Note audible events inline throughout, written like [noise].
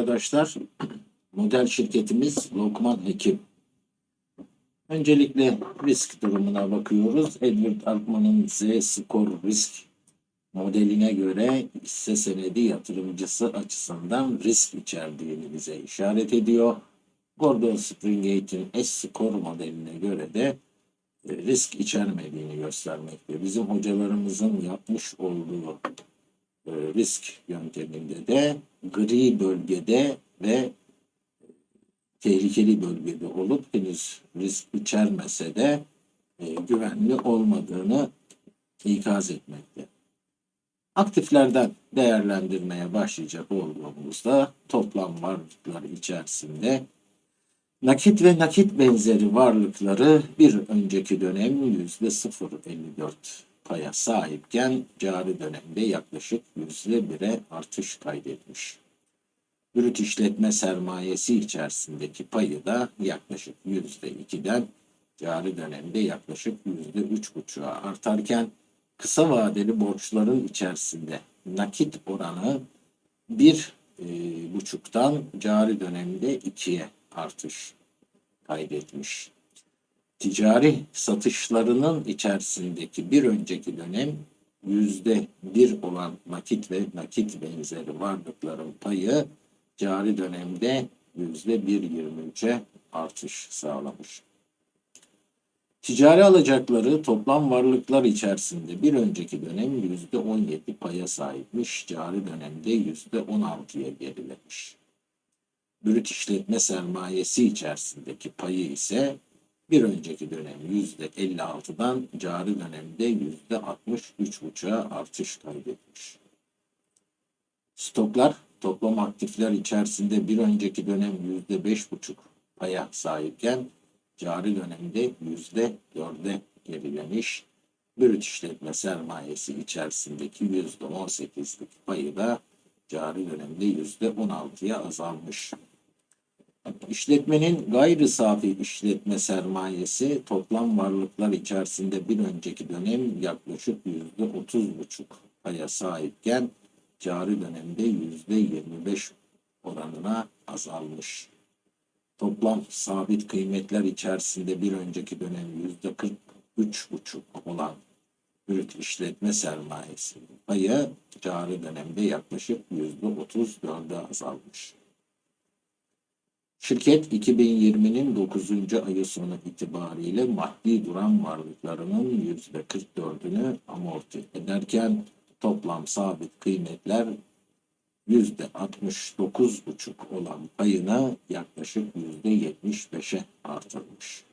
Arkadaşlar. [clears throat] Model şirketimiz Lokman Hekim. Öncelikle risk durumuna bakıyoruz. Edward Altman'ın Z-Score risk modeline göre hisse senedi yatırımcısı açısından risk içerdiğini bize işaret ediyor. Gordon Springgate'in S-Score modeline göre de e, risk içermediğini göstermekte. Bizim hocalarımızın yapmış olduğu e, risk yönteminde de gri bölgede ve tehlikeli bölgede olup henüz risk içermese de e, güvenli olmadığını ikaz etmekte. Aktiflerden değerlendirmeye başlayacak olduğumuzda toplam varlıklar içerisinde nakit ve nakit benzeri varlıkları bir önceki dönem yüzde 0.54 paya sahipken cari dönemde yaklaşık yüzde bire artış kaydetmiş. Brüt işletme sermayesi içerisindeki payı da yaklaşık yüzde ikiden cari dönemde yaklaşık yüzde üç buçuğa artarken kısa vadeli borçların içerisinde nakit oranı bir e, buçuktan cari dönemde ikiye artış kaydetmiş ticari satışlarının içerisindeki bir önceki dönem yüzde bir olan nakit ve nakit benzeri varlıkların payı cari dönemde yüzde bir yirmi üçe artış sağlamış. Ticari alacakları toplam varlıklar içerisinde bir önceki dönem yüzde on yedi paya sahipmiş, cari dönemde yüzde on altıya gerilemiş. Brüt işletme sermayesi içerisindeki payı ise bir önceki dönem yüzde 56'dan cari dönemde yüzde 63,5'a artış kaydetmiş. Stoklar toplam aktifler içerisinde bir önceki dönem yüzde 5,5 paya sahipken cari dönemde yüzde 4'e gerilemiş. Brüt işletme sermayesi içerisindeki yüzde 18'lik payı da cari dönemde yüzde 16'ya azalmış. İşletmenin gayri safi işletme sermayesi toplam varlıklar içerisinde bir önceki dönem yaklaşık yüzde otuz buçuk paya sahipken cari dönemde yüzde yirmi beş oranına azalmış. Toplam sabit kıymetler içerisinde bir önceki dönem yüzde kırk üç buçuk olan brüt işletme sermayesi payı cari dönemde yaklaşık yüzde otuz dörde azalmış. Şirket 2020'nin 9. ayı sonu itibariyle maddi duran varlıklarının %44'ünü amorti ederken toplam sabit kıymetler %69,5 olan payını yaklaşık %75'e artırmış.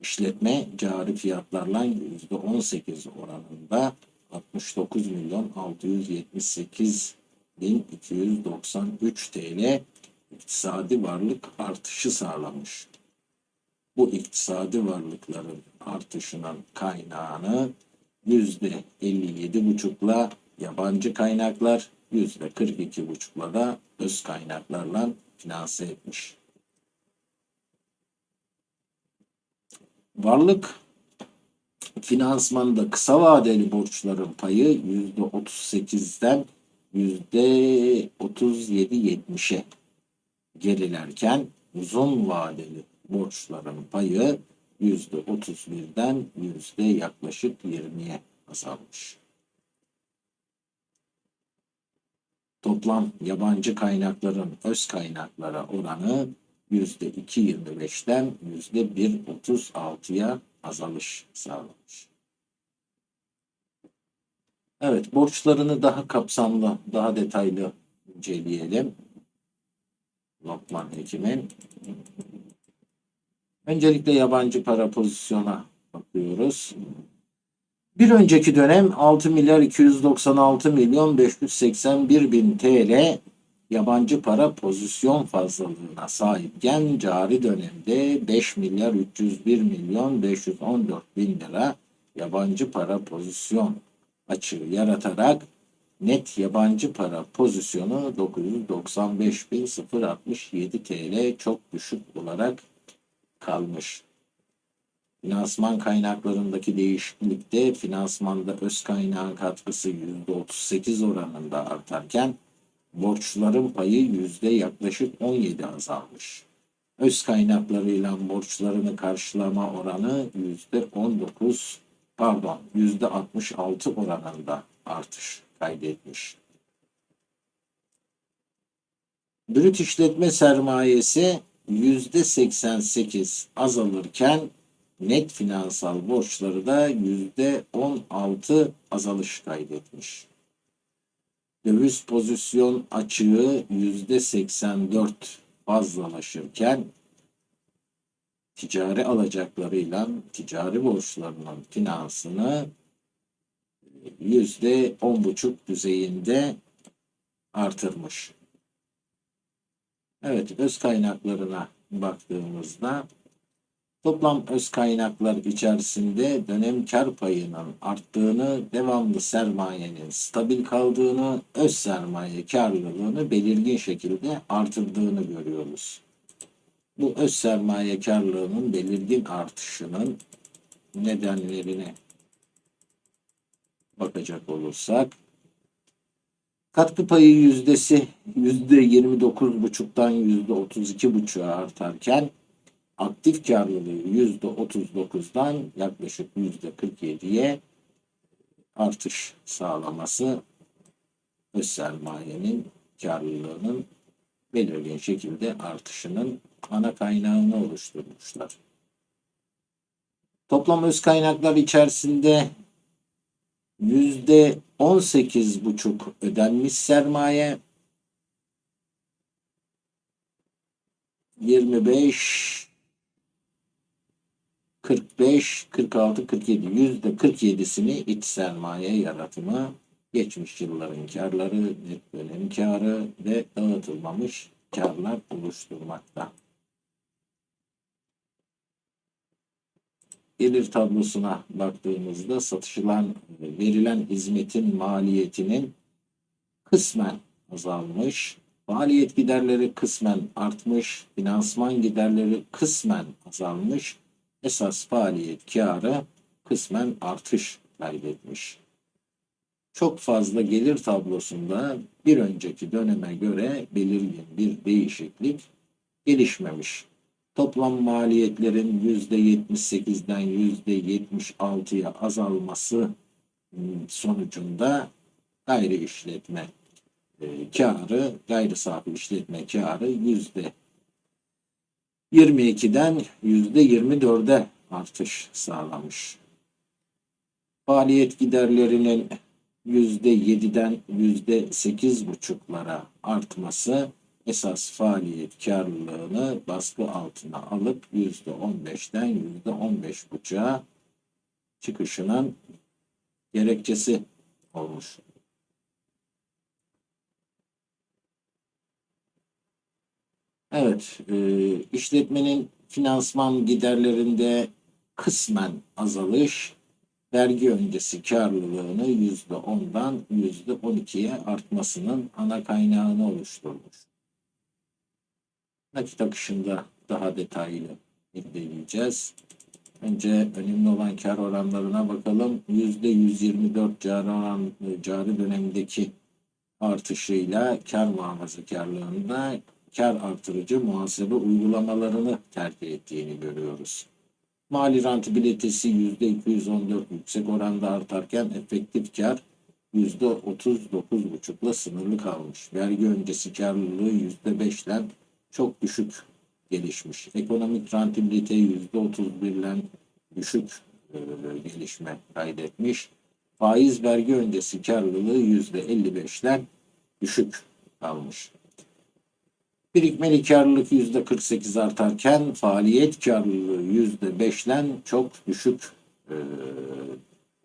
İşletme cari fiyatlarla %18 oranında 69 milyon 678 bin 293 TL iktisadi varlık artışı sağlamış. Bu iktisadi varlıkların artışının kaynağını yüzde 57 buçukla yabancı kaynaklar, yüzde 42 buçukla da öz kaynaklarla finanse etmiş. Varlık finansmanında kısa vadeli borçların payı yüzde 38'den yüzde 37-70'e gerilerken uzun vadeli borçların payı yüzde 31'den yüzde yaklaşık 20'ye azalmış. Toplam yabancı kaynakların öz kaynaklara oranı yüzde 2.25'ten yüzde 1.36'ya azalış sağlamış. Evet, borçlarını daha kapsamlı, daha detaylı inceleyelim. Lokman Hekim'in. Öncelikle yabancı para pozisyona bakıyoruz. Bir önceki dönem 6 milyar 296 milyon 581 bin TL yabancı para pozisyon fazlalığına sahipken cari dönemde 5 milyar 301 milyon 514 bin lira yabancı para pozisyon açığı yaratarak net yabancı para pozisyonu 995.067 TL çok düşük olarak kalmış. Finansman kaynaklarındaki değişiklikte finansmanda öz kaynağın katkısı %38 oranında artarken borçların payı yüzde yaklaşık 17 azalmış. Öz kaynaklarıyla borçlarını karşılama oranı yüzde 19 pardon yüzde 66 oranında artış kaydetmiş. Brüt işletme sermayesi yüzde 88 azalırken net finansal borçları da yüzde 16 azalış kaydetmiş. Döviz pozisyon açığı yüzde 84 fazlalaşırken ticari alacaklarıyla ticari borçlarının finansını yüzde on buçuk düzeyinde artırmış. Evet, öz kaynaklarına baktığımızda toplam öz kaynaklar içerisinde dönem kar payının arttığını, devamlı sermayenin stabil kaldığını, öz sermaye karlılığını belirgin şekilde artırdığını görüyoruz. Bu öz sermaye karlılığının belirgin artışının nedenlerine bakacak olursak katkı payı yüzdesi yüzde 29,5'tan yüzde 32,5'a artarken aktif karlılığı yüzde 39'dan yaklaşık yüzde 47'ye artış sağlaması öz sermayenin karlılığının belirgin şekilde artışının ana kaynağını oluşturmuşlar. Toplam öz kaynaklar içerisinde yüzde on sekiz buçuk ödenmiş sermaye, 25, 45, 46, 47 yüzde 47'sini iç sermaye yaratımı, geçmiş yılların karları, net dönem karı ve dağıtılmamış karlar oluşturmakta. Gelir tablosuna baktığımızda satışılan verilen hizmetin maliyetinin kısmen azalmış, faaliyet giderleri kısmen artmış, finansman giderleri kısmen azalmış, esas faaliyet karı kısmen artış kaydetmiş. Çok fazla gelir tablosunda bir önceki döneme göre belirgin bir değişiklik gelişmemiş toplam maliyetlerin %78'den %76'ya azalması sonucunda gayri işletme e, karı, gayri safi işletme karı yüzde 22'den yüzde 24'e artış sağlamış. Faaliyet giderlerinin yüzde 7'den yüzde 8,5'lara artması esas faaliyet karlılığını baskı altına alıp yüzde 15'ten yüzde 15,5'a çıkışının gerekçesi olmuş. Evet, e, işletmenin finansman giderlerinde kısmen azalış, vergi öncesi karlılığını yüzde 10'dan yüzde 12'ye artmasının ana kaynağını oluşturmuş nakit akışında daha detaylı inceleyeceğiz. Önce önemli olan kar oranlarına bakalım. %124 cari, oran, cari dönemdeki artışıyla kar muhafazakarlığında kar artırıcı muhasebe uygulamalarını tercih ettiğini görüyoruz. Mali rentabilitesi %214 yüksek oranda artarken efektif kar %39,5'la sınırlı kalmış. Vergi öncesi karlılığı %5 ile çok düşük gelişmiş. Ekonomik rentabilite yüzde otuz birden düşük e, gelişme kaydetmiş. Faiz vergi öncesi karlılığı yüzde elli beşten düşük kalmış. Birikmeli karlılık yüzde 48 artarken faaliyet karlılığı yüzde beşten çok düşük e,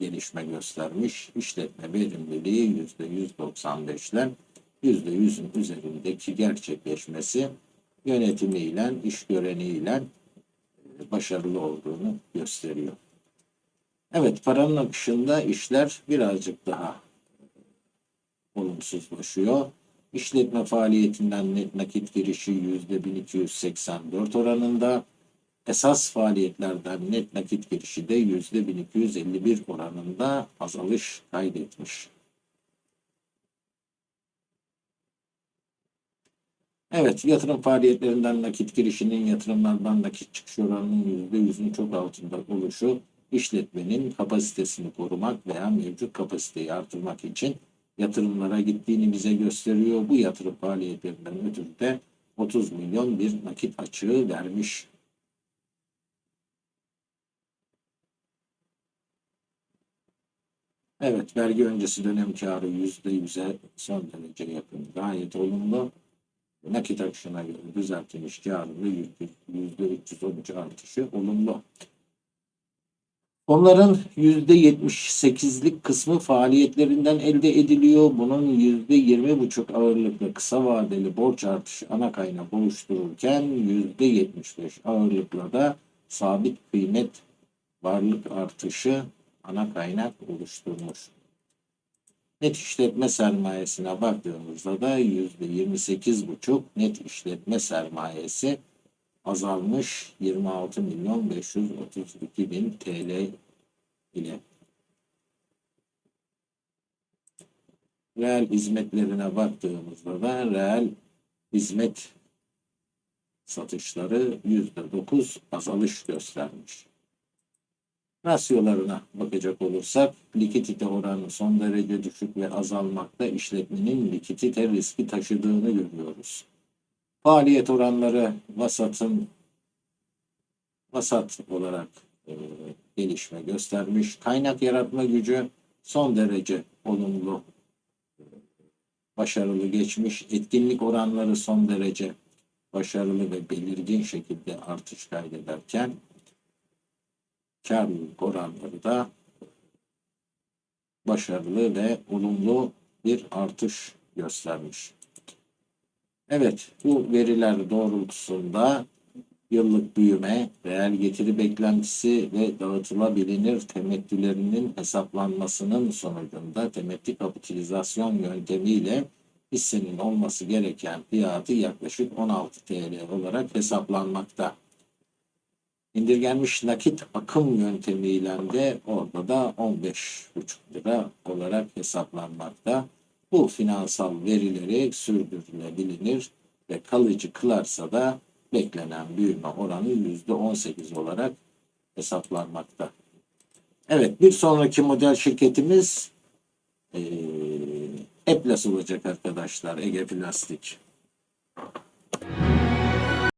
gelişme göstermiş. İşletme verimliliği yüzde 195'den yüzde yüzün üzerindeki gerçekleşmesi yönetimiyle, iş göreniyle e, başarılı olduğunu gösteriyor. Evet, paranın akışında işler birazcık daha e, olumsuzlaşıyor. İşletme faaliyetinden net nakit girişi %1284 oranında, esas faaliyetlerden net nakit girişi de %1251 oranında azalış kaydetmiş. Evet, yatırım faaliyetlerinden nakit girişinin yatırımlardan nakit çıkış oranının %100'ün çok altında oluşu, işletmenin kapasitesini korumak veya mevcut kapasiteyi artırmak için yatırımlara gittiğini bize gösteriyor. Bu yatırım faaliyetlerinden ötürü de 30 milyon bir nakit açığı vermiş. Evet, vergi öncesi dönem karı %100'e son derece yakın. Gayet olumlu. Nakit akışına göre düzeltilmiş karında %313 artışı olumlu. Onların %78'lik kısmı faaliyetlerinden elde ediliyor. Bunun %20,5 ağırlıklı kısa vadeli borç artışı ana kaynak oluştururken %75 ağırlıkla da sabit kıymet varlık artışı ana kaynak oluşturmuş. Net işletme sermayesine baktığımızda da %28,5 net işletme sermayesi azalmış 26 milyon 532 bin TL ile. Reel hizmetlerine baktığımızda da reel hizmet satışları %9 azalış göstermiş. Rasyolarına bakacak olursak likidite oranı son derece düşük ve azalmakta işletmenin likidite riski taşıdığını görüyoruz. Faaliyet oranları vasatın vasat olarak e, gelişme göstermiş. Kaynak yaratma gücü son derece olumlu e, başarılı geçmiş. Etkinlik oranları son derece başarılı ve belirgin şekilde artış kaydederken karlılık oranları da başarılı ve olumlu bir artış göstermiş. Evet, bu veriler doğrultusunda yıllık büyüme, reel getiri beklentisi ve dağıtılabilir temettülerinin hesaplanmasının sonucunda temettü kapitalizasyon yöntemiyle hissenin olması gereken fiyatı yaklaşık 16 TL olarak hesaplanmakta. İndirgenmiş nakit akım yöntemiyle de orada da 15,5 lira olarak hesaplanmakta. Bu finansal verileri sürdürülebilir ve kalıcı kılarsa da beklenen büyüme oranı %18 olarak hesaplanmakta. Evet bir sonraki model şirketimiz eee Eplas olacak arkadaşlar Ege Plastik.